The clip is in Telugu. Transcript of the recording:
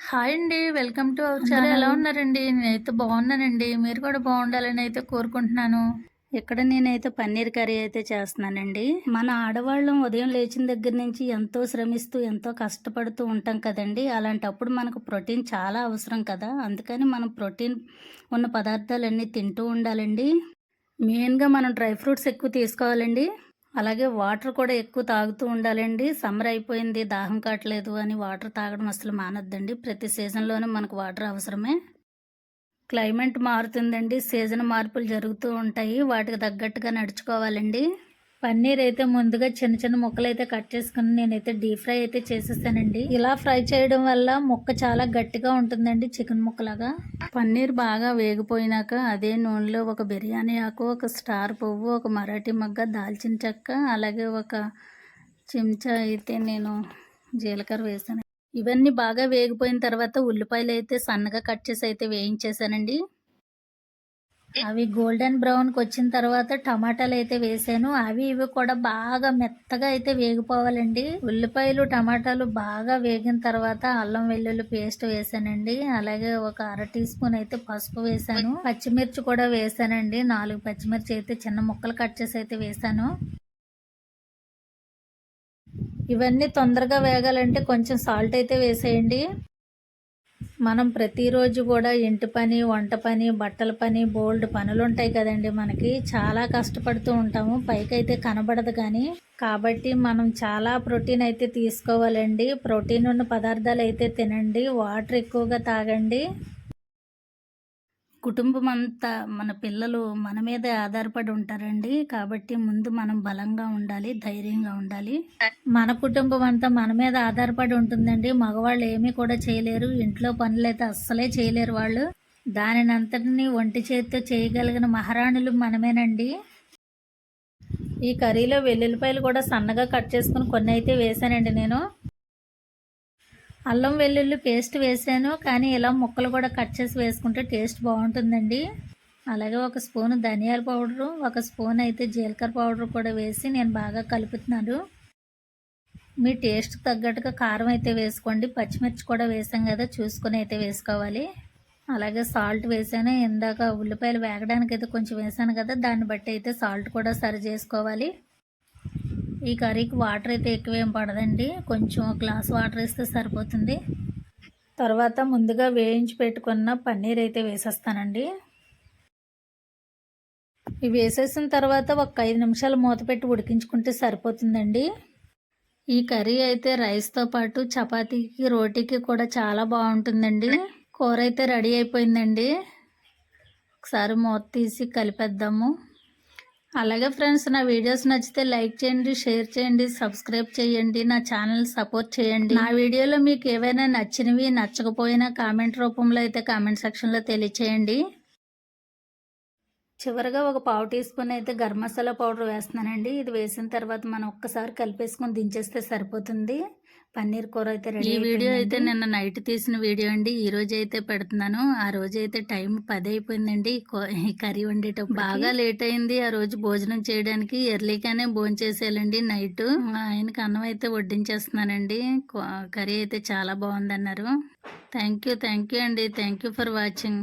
హాయ్ అండి వెల్కమ్ టు అవర్ ఛానల్. ఎలా ఉన్నారండి? నేనైతే బాగున్నానండి. మీరు కూడా బాగుండాలని అయితే కోరుకుంటున్నాను. ఇక్కడ నేనైతే పన్నీర్ కర్రీ అయితే చేస్తున్నానండి. మన ఆడవాళ్ళం ఉదయం లేచిన దగ్గర నుంచి ఎంతో శ్రమిస్తూ ఎంతో కష్టపడుతూ ఉంటాం కదండి. అలాంటప్పుడు మనకు ప్రోటీన్ చాలా అవసరం కదా. అందుకని మనం ప్రోటీన్ ఉన్న పదార్థాలన్నీ తింటూ ఉండాలండి. మెయిన్గా మనం డ్రై ఫ్రూట్స్ ఎక్కువ తీసుకోవాలండి. అలాగే వాటర్ కూడా ఎక్కువ తాగుతూ ఉండాలండి. సమ్మర్ అయిపోయింది దాహం కావట్లేదు అని వాటర్ తాగడం అసలు మానద్దండి. ప్రతి సీజన్లోనూ మనకు వాటర్ అవసరమే. క్లైమేట్ మారుతుందండి సీజన్ మార్పులు జరుగుతూ ఉంటాయి. వాటికి తగ్గట్టుగా నడుచుకోవాలండి. పన్నీర్ అయితే ముందుగా చిన్న చిన్న ముక్కలు అయితే కట్ చేసుకుని నేనైతే డీప్ ఫ్రై అయితే చేసేసానండి ఇలా ఫ్రై చేయడం వల్ల ముక్క చాలా గట్టిగా ఉంటుందండి చికెన్ ముక్కలాగా. పన్నీర్ బాగా వేగిపోయినాక అదే నూనెలో ఒక బిర్యానీ ఆకు ఒక స్టార్ పువ్వు ఒక మరాఠీ మగ్గ దాల్చిన చెక్క అలాగే ఒక చెంచా అయితే నేను జీలకర్ర వేసాను. ఇవన్నీ బాగా వేగిపోయిన తర్వాత ఉల్లిపాయలు అయితే సన్నగా కట్ చేసి అయితే వేయించేసానండి అవి గోల్డెన్ బ్రౌన్కి వచ్చిన తర్వాత టమాటాలు అయితే వేసాను. అవి ఇవి కూడా బాగా మెత్తగా అయితే వేగిపోవాలండి. ఉల్లిపాయలు టమాటాలు బాగా వేగిన తర్వాత అల్లం వెల్లుల్లి పేస్ట్ వేసానండి. అలాగే ఒక అర టీ స్పూన్ అయితే పసుపు వేసాను. పచ్చిమిర్చి కూడా వేసానండి. నాలుగు పచ్చిమిర్చి అయితే చిన్న ముక్కలు కట్ చేసి అయితే వేసాను. ఇవన్నీ తొందరగా వేగాలంటే కొంచెం సాల్ట్ అయితే వేసేయండి. మనం ప్రతిరోజు కూడా ఇంటి పని వంట పని బట్టల పని బోల్డ్ పనులు ఉంటాయి కదండి మనకి. చాలా కష్టపడుతూ ఉంటాము. పైకైతే కనబడదు కానీ కాబట్టి మనం చాలా ప్రోటీన్ అయితే తీసుకోవాలండి. ప్రోటీన్ ఉన్న పదార్థాలు అయితే తినండి. వాటర్ ఎక్కువగా తాగండి. కుటుంబం అంతా మన పిల్లలు మన మీదే ఆధారపడి ఉంటారండి. కాబట్టి ముందు మనం బలంగా ఉండాలి ధైర్యంగా ఉండాలి. మన కుటుంబం అంతా మన మీద ఆధారపడి ఉంటుందండి. మగవాళ్ళు ఏమీ కూడా చేయలేరు. ఇంట్లో పనులైతే అస్సలే చేయలేరు వాళ్ళు. దానిని అంతటిని ఒంటి చేతితో చేయగలిగిన మహారాణులు మనమేనండి. ఈ కర్రీలో వెల్లుల్లిపాయలు కూడా సన్నగా కట్ చేసుకుని కొన్ని అయితే వేసానండి నేను. అల్లం వెల్లుల్లి పేస్ట్ వేసాను కానీ ఇలా ముక్కలు కూడా కట్ చేసి వేసుకుంటే టేస్ట్ బాగుంటుందండి. అలాగే ఒక స్పూన్ ధనియాల పౌడరు ఒక స్పూన్ అయితే జీలకర్ర పౌడర్ కూడా వేసి నేను బాగా కలుపుతున్నాను. మీ టేస్ట్ తగ్గట్టుగా కారం అయితే వేసుకోండి. పచ్చిమిర్చి కూడా వేసాం కదా చూసుకొని అయితే వేసుకోవాలి. అలాగే సాల్ట్ వేసాను. ఇందాక ఉల్లిపాయలు వేగడానికి అయితే కొంచెం వేసాను కదా దాన్ని బట్టి అయితే సాల్ట్ కూడా సరి చేసుకోవాలి. ఈ కర్రీకి వాటర్ అయితే ఎక్కువ ఏం పడదండి. కొంచెం గ్లాస్ వాటర్ వేస్తే సరిపోతుంది. తర్వాత ముందుగా వేయించి పెట్టుకున్న పన్నీర్ అయితే వేసేస్తానండి. ఇవి వేసేసిన తర్వాత ఒక ఐదు నిమిషాలు మూత పెట్టి ఉడికించుకుంటే సరిపోతుందండి. ఈ కర్రీ అయితే రైస్తో పాటు చపాతీకి రోటీకి కూడా చాలా బాగుంటుందండి. కూర అయితే రెడీ అయిపోయిందండి. ఒకసారి మూత తీసి కలిపేద్దాము. అలాగే ఫ్రెండ్స్ నా వీడియోస్ నచ్చితే లైక్ చేయండి షేర్ చేయండి సబ్స్క్రైబ్ చేయండి నా ఛానల్ సపోర్ట్ చేయండి. నా వీడియోలో మీకు ఏవైనా నచ్చినవి నచ్చకపోయినా కామెంట్ రూపంలో అయితే కామెంట్ సెక్షన్లో తెలియచేయండి. చివరిగా ఒక పావు టీ స్పూన్ అయితే గరం మసాలా పౌడర్ వేస్తున్నానండి. ఇది వేసిన తర్వాత మనం ఒక్కసారి కలిపేసుకొని దించేస్తే సరిపోతుంది. పన్నీర్ కూర అయితే రెడీ ఈ వీడియో అయితే నిన్న నైట్ తీసిన వీడియో అండి. ఈ రోజు అయితే పెడుతున్నాను. ఆ రోజు అయితే టైం పది అయిపోయిందండి. కర్రీ వండేటప్పుడు బాగా లేట్ అయింది ఆ రోజు భోజనం చేయడానికి. ఎర్లీగానే భోజనం చేసేయాలండి నైట్ ఆయనకి అన్నం అయితే వడ్డించేస్తున్నానండి. కర్రీ అయితే చాలా బాగుందన్నారు. థ్యాంక్ యూ థ్యాంక్ యూ అండి. Thank you for watching